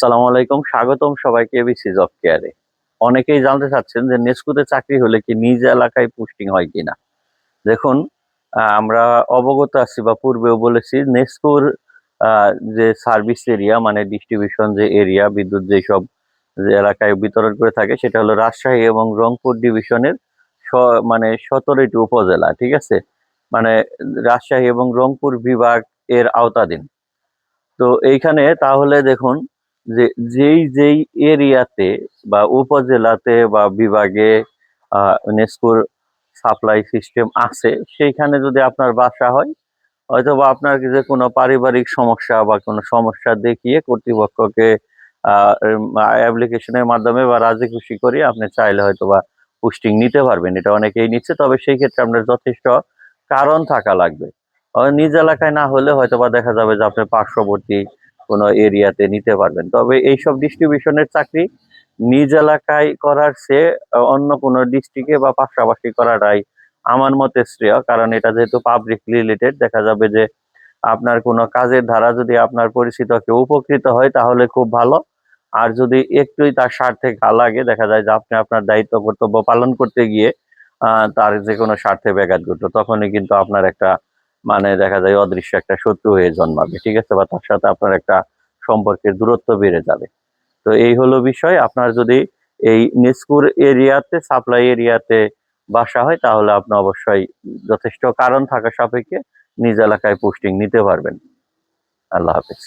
আসসালামু আলাইকুম, স্বাগতম সবাইকে এবিসি জব কেয়ারে অনেকেই জানতে চাচ্ছেন যে নেস্কুতে চাকরি হলে কি নিজ এলাকায় পোস্টিং হয় কিনা? দেখুন আমরা অবগত আছি বা পূর্বেও বলেছি, নেস্কুর যে সার্ভিস এরিয়া মানে ডিস্ট্রিবিউশন যে এরিয়া, বিদ্যুৎ যেসব যে এলাকায় বিতরণ করে থাকে, সেটা হলো রাজশাহী এবং রংপুর ডিভিশনের মানে সতেরোটি উপজেলা, ঠিক আছে? মানে রাজশাহী এবং রংপুর বিভাগ এর আওতাধীন। তো এইখানে তাহলে দেখুন যে, যেই যেই এরিয়াতে বা উপজেলাতে বা বিভাগে নেস্কোর সাপ্লাই সিস্টেম আছে, সেইখানে যদি আপনার বাসা হয় হয়তো বা আপনার যে কোনো পারিবারিক সমস্যা বা কোনো সমস্যা দেখিয়ে কর্তৃপক্ষকে অ্যাপ্লিকেশনের মাধ্যমে বা রাজি খুশি করে আপনি চাইলে হয়তো বা পোস্টিং নিতে পারবেন। এটা অনেকেই নিচ্ছে, তবে সেই ক্ষেত্রে আপনার যথেষ্ট কারণ থাকা লাগবে। নিজ এলাকায় না হলে হয়তো বা দেখা যাবে যে আপনি পার্শ্ববর্তী কোনো এরিয়াতে নিতে পারবেন। তবে এইসব ডিস্ট্রিবিউশনের চাকরি নিজ এলাকায় করার চেয়ে অন্য কোনো ডিস্ট্রিক্টে বা পাশাপাশি করাটাই আমার মতে শ্রেয়। কারণ এটা যেহেতু পাবলিক রিলেটেড দেখা যাবে যে আপনার কোনো কাজের ধারা যদি আপনার পরিচিত কেউ উপকৃত হয়, তাহলে খুব ভালো। আর যদি একটুই তার স্বার্থে গা লাগে, দেখা যায় যে আপনি আপনার দায়িত্ব, কর্তব্য পালন করতে গিয়ে তার যে কোনো স্বার্থে ব্যাঘাত ঘটলো, তখনই কিন্তু আপনার একটা মানে দেখা যায় অদৃশ্য একটা শত্রু হয়ে জন্মাবে, ঠিক আছে? বা তার সাথে আপনার একটা সম্পর্কের দূরত্ব বেড়ে যাবে। তো এই হলো বিষয়। আপনার যদি এই নিস্কুর এরিয়াতে, সাপ্লাই এরিয়াতে বাসা হয়, তাহলে আপনি অবশ্যই যথেষ্ট কারণ থাকা সাপেক্ষে নিজ এলাকায় পোস্টিং নিতে পারবেন। আল্লাহ হাফেজ।